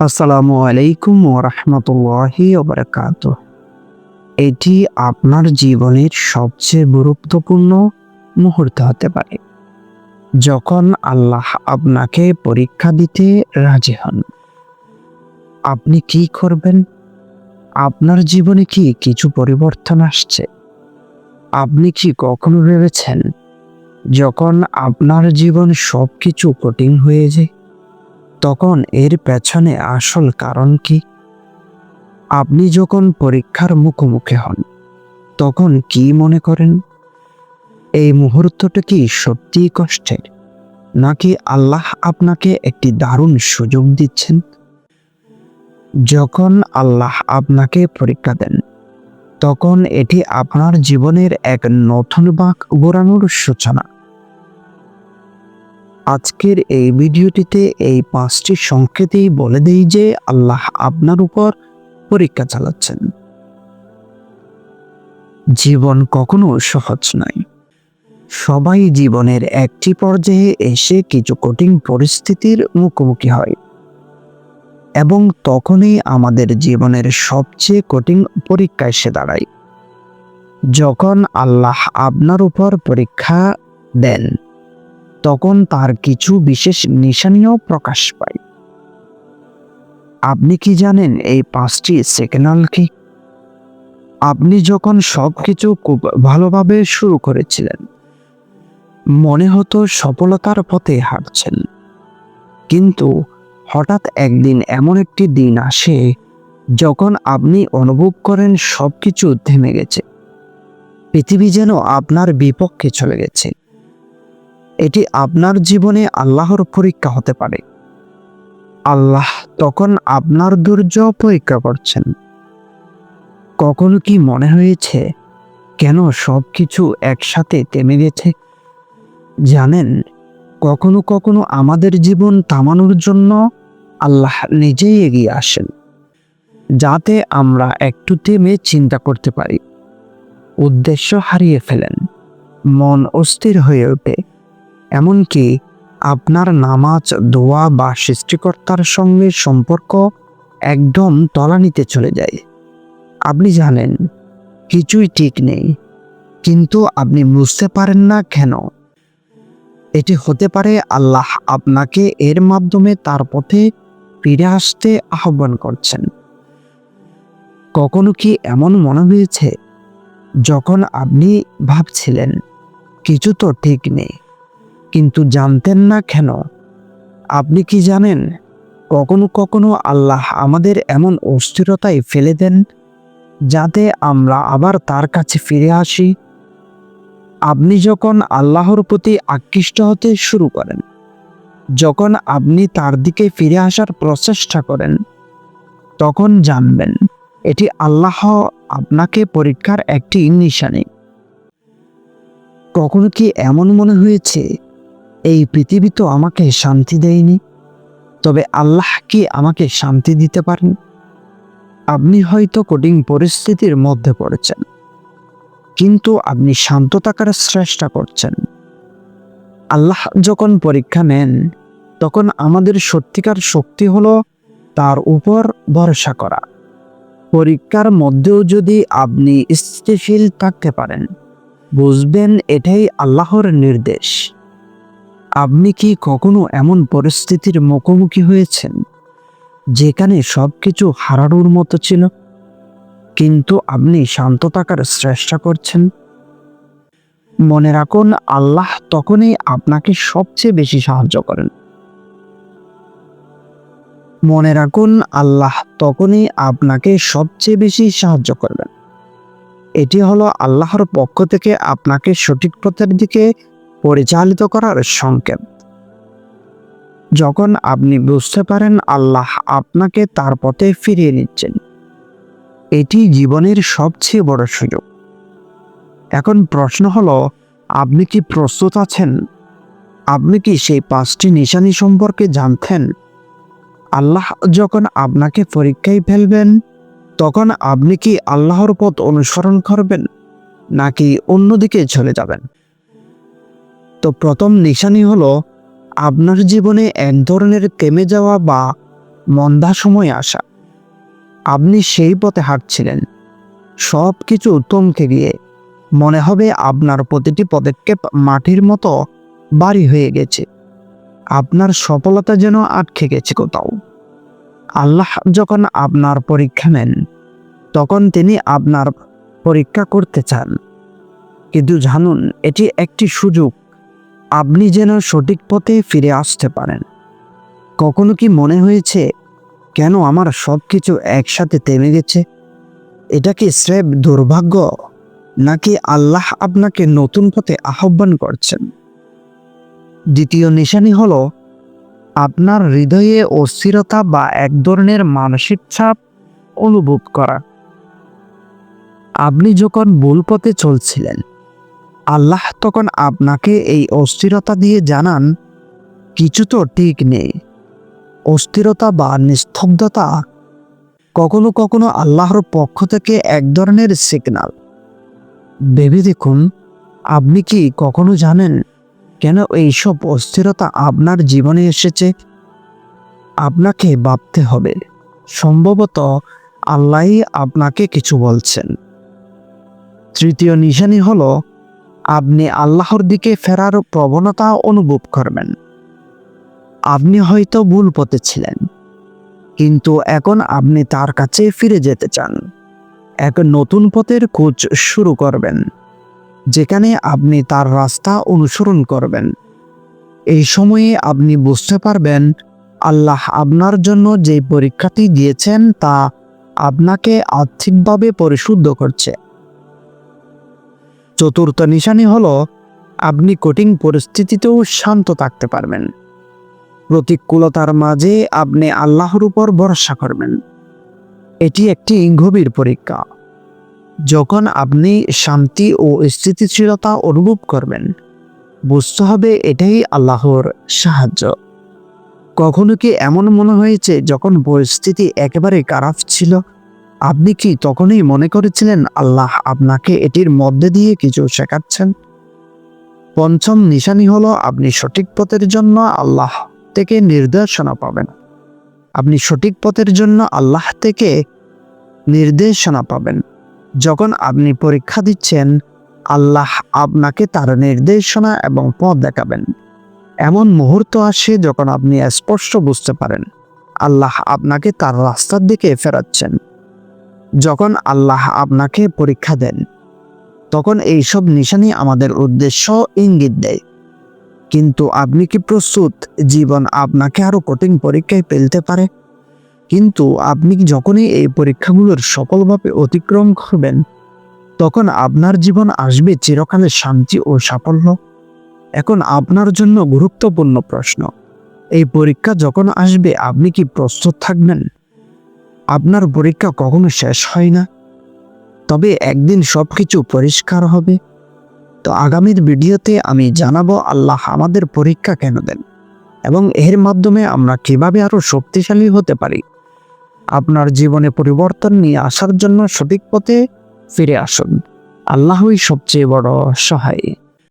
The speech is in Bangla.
আসসালামু আলাইকুম ওরহমতুল্লাহি ওবরাকাত এটি আপনার জীবনের সবচেয়ে গুরুত্বপূর্ণ মুহূর্ত হতে পারে। যখন আল্লাহ আপনাকে পরীক্ষা দিতে রাজি হন, আপনি কি করবেন? আপনার জীবনে কি কিছু পরিবর্তন আসছে? আপনি কি কখনো ভেবেছেন, যখন আপনার জীবন সব কিছু কঠিন হয়ে যায় তখন এর পেছনে আসল কারণ কি? আপনি যখন পরীক্ষার মুখোমুখি হন, তখন কি মনে করেন? এই মুহূর্তটা কি সত্যিই কষ্টের, নাকি আল্লাহ আপনাকে একটি দারুণ সুযোগ দিচ্ছেন? যখন আল্লাহ আপনাকে পরীক্ষা দেন, তখন এটি আপনার জীবনের এক নতুন বাঁক গোড়ানোর সূচনা। আজকের এই ভিডিওটিতে এই পাঁচটি সংকেতেই বলে দেই যে আল্লাহ আপনার উপর পরীক্ষা চালাচ্ছেন। জীবন কখনো সহজ নয়। সবাই জীবনের একটি পর্যায়ে এসে কিছু কঠিন পরিস্থিতির মুখোমুখি হয়। এবং তখনই আমাদের জীবনের সবচেয়ে কঠিন পরীক্ষা এসে দাঁড়ায়। যখন আল্লাহ আপনার উপর পরীক্ষা দেন তখন তার কিছু বিশেষ নিশানীয় প্রকাশ পায়। আপনি কি জানেন এই পাঁচটি সেকেন্ডাল কি? আপনি যখন সব কিছু খুব ভালোভাবে শুরু করেছিলেন, মনে হতো সফলতার পথে হাঁটছেন। কিন্তু হঠাৎ একদিন এমন একটি দিন আসে, যখন আপনি অনুভব করেন সব কিছু থেমে গেছে। পৃথিবী যেন আপনার বিপক্ষে চলে গেছে। এটি আপনার জীবনে আল্লাহর পরীক্ষা হতে পারে। আল্লাহ তখন আপনার ধৈর্য পরীক্ষা করছেন। কখনো কি মনে হয়েছে কেন সব কিছু একসাথে থেমে গেছে? জানেন, কখনো কখনো আমাদের জীবন থামানোর জন্য আল্লাহ নিজেই এগিয়ে আসেন, যাতে আমরা একটু থেমে চিন্তা করতে পারি। উদ্দেশ্য হারিয়ে ফেলেন, মন অস্থির হয়ে ওঠে। এমনকি আপনার নামাজ, দোয়া বা সৃষ্টিকর্তার সঙ্গে সম্পর্ক একদম তলানিতে চলে যায়। আপনি জানেন, কিছুই ঠিক নেই। কিন্তু আপনি বুঝতে পারেন না কেন? এটি হতে পারে আল্লাহ আপনাকে এর মাধ্যমে তার পথে ফিরে আসতে আহ্বান করছেন। কখনো কি এমন মনে হয়েছে, যখন আপনি ভাবছিলেন, কিছু তো ঠিক নেই কিন্তু জানতেন না কেন? আপনি কি জানেন, কখনো কখনো আল্লাহ আমাদের এমন অস্থিরতায় ফেলে দেন, যাতে আমরা আবার তার কাছে ফিরে আসি? আপনি যখন আল্লাহর প্রতি আকৃষ্ট হতে শুরু করেন, যখন আপনি তার দিকে ফিরে আসার প্রচেষ্টা করেন, তখন জানবেন, এটি আল্লাহ আপনাকে পরীক্ষার একটি নিশানি। কখনো কি এমন মনে হয়েছে এই পৃথিবী তো আমাকে শান্তি দেয়নি। তবে আল্লাহ কি আমাকে শান্তি দিতে পারেন? আপনি হয়তো কঠিন পরিস্থিতির মধ্যে পড়েছেন, কিন্তু আপনি শান্ত থাকার চেষ্টা করছেন। আল্লাহ যখন পরীক্ষা নেন, তখন আমাদের সত্যিকার শক্তি হলো তার উপর ভরসা করা। পরীক্ষার মধ্যেও যদি আপনি স্থিতিশীল থাকতে পারেন, বুঝবেন এটাই আল্লাহর নির্দেশ। আপনি কি কখনো এমন পরিস্থিতির মুখোমুখি হয়েছেন যেখানে সব কিছু হারানোর মতো ছিল? কিন্তু আপনি শান্ত থাকার চেষ্টা করছেন। মনে রাখুন, আল্লাহ তখনই আপনাকে সবচেয়ে বেশি সাহায্য করেন। মনে রাখুন, আল্লাহ তখনই আপনাকে সবচেয়ে বেশি সাহায্য করবেন। এটি হলো আল্লাহর পক্ষ থেকে আপনাকে সঠিক পথের দিকে পরিচালিত করার সংকেত। যখন আপনি বুঝতে পারেন আল্লাহ আপনাকে তার পথে ফিরিয়ে নিচ্ছেন, এটি জীবনের সবচেয়ে বড় সুযোগ। এখন প্রশ্ন হলো, আপনি কি প্রস্তুত আছেন? আপনি কি সেই পাঁচটি নিশানি সম্পর্কে জানতেন? আল্লাহ যখন আপনাকে পরীক্ষায় ফেলবেন, তখন আপনি কি আল্লাহর পথ অনুসরণ করবেন, নাকি অন্যদিকে চলে যাবেন? তো প্রথম নিশানি হলো আপনার জীবনে এক ধরনের কেমে যাওয়া বা মন্দা সময় আসা। আপনি সেই পথে হাঁটছিলেন। সব কিছু থমকে গিয়ে মনে হবে আপনার প্রতিটি পদক্ষেপ মাটির মতো বাড়ি হয়ে গেছে। আপনার সফলতা যেন আটকে গেছে কোথাও। আল্লাহ যখন আপনার পরীক্ষা নেন, তখন তিনি আপনার পরীক্ষা করতে চান। কিন্তু জানুন, এটি একটি সুযোগ। আপনি যেন সঠিক পথে ফিরে আসতে পারেন। কখনো কি মনে হয়েছে, কেন আমার সব কিছু একসাথে থেমে গেছে? এটা কি স্রেফ দুর্ভাগ্য, নাকি আল্লাহ আপনাকে নতুন পথে আহ্বান করছেন? দ্বিতীয় নিশানি হল, আপনার হৃদয়ে অস্থিরতা বা এক ধরনের মানসিক চাপ অনুভব করা। আপনি যখন ভুল পথে চলছিলেন আল্লাহ তখন আপনাকে এই অস্থিরতা দিয়ে জানান, কিছু তো ঠিক নেই। অস্থিরতা বা নিস্তব্ধতা কখনো কখনো আল্লাহর পক্ষ থেকে এক ধরনের সিগনাল ভেবে দেখুন, আপনি কি কখনো জানেন কেন এইসব অস্থিরতা আপনার জীবনে এসেছে? আপনাকে ভাবতে হবে। সম্ভবত আল্লাহই আপনাকে কিছু বলছেন। তৃতীয় নিশানি হলো আপনি আল্লাহর দিকে ফেরার প্রবণতা অনুভব করবেন। আপনি হয়তো ভুল পথে ছিলেন, কিন্তু এখন আপনি তার কাছে ফিরে যেতে চান। এক নতুন পথের খোঁজ শুরু করবেন, যেখানে আপনি তার রাস্তা অনুসরণ করবেন। এই সময়ে আপনি বুঝতে পারবেন, আল্লাহ আপনার জন্য যে পরীক্ষাটি দিয়েছেন তা আপনাকে আর্থিকভাবে পরিশুদ্ধ করছে। চতুর্থ নিশানি হলো, আপনি কঠিন পরিস্থিতিতেও শান্ত থাকতে পারবেন। প্রতিকূলতার মাঝে আপনি আল্লাহর উপর ভরসা করবেন। এটি একটি গভীর পরীক্ষা। যখন আপনি শান্তি ও স্থিতিশীলতা অনুভব করবেন, বুঝতে হবে এটাই আল্লাহর সাহায্য। কখনো কি এমন মনে হয়েছে যখন পরিস্থিতি একেবারে খারাপ ছিল? আপনি কি তখনই মনে করেছিলেন আল্লাহ আপনাকে এটির মধ্যে দিয়ে কিছু শেখাচ্ছেন? পঞ্চম নিশানি হলো আপনি সঠিক পথের জন্য আল্লাহ থেকে নির্দেশনা পাবেন। আপনি সঠিক পথের জন্য আল্লাহ থেকে নির্দেশনা পাবেন। যখন আপনি পরীক্ষা দিচ্ছেন, আল্লাহ আপনাকে তার নির্দেশনা এবং পথ দেখাবেন। এমন মুহূর্ত আসে যখন আপনি স্পষ্ট বুঝতে পারেন, আল্লাহ আপনাকে তার রাস্তার দিকে ফেরাচ্ছেন। যখন আল্লাহ আপনাকে পরীক্ষা দেন, তখন এইসব নিশানি আমাদের উদ্দেশ্য ইঙ্গিত দেয়। কিন্তু আপনি কি প্রস্তুত জীবন আপনাকে আরও কঠিন পরীক্ষায় ফেলতে পারে? কিন্তু আপনি যখনই এই পরীক্ষাগুলোর সফলভাবে অতিক্রম করবেন, তখন আপনার জীবন আসবে চিরকালের শান্তি ও সাফল্য? এখন আপনার জন্য গুরুত্বপূর্ণ প্রশ্ন, এই পরীক্ষা যখন আসবে আপনি কি প্রস্তুত থাকবেন? আপনার পরীক্ষা কখনো শেষ হয় না? তবে একদিন সব কিছু পরিষ্কার হবে। তো আগামীর ভিডিওতে আমি জানাব আল্লাহ আমাদের পরীক্ষা কেন দেন এবং এর মাধ্যমে আমরা কীভাবে আরও শক্তিশালী হতে পারি। আপনার জীবনে পরিবর্তন নিয়ে আসার জন্য সঠিক পথে ফিরে আসুন। আল্লাহই সবচেয়ে বড় সহায়।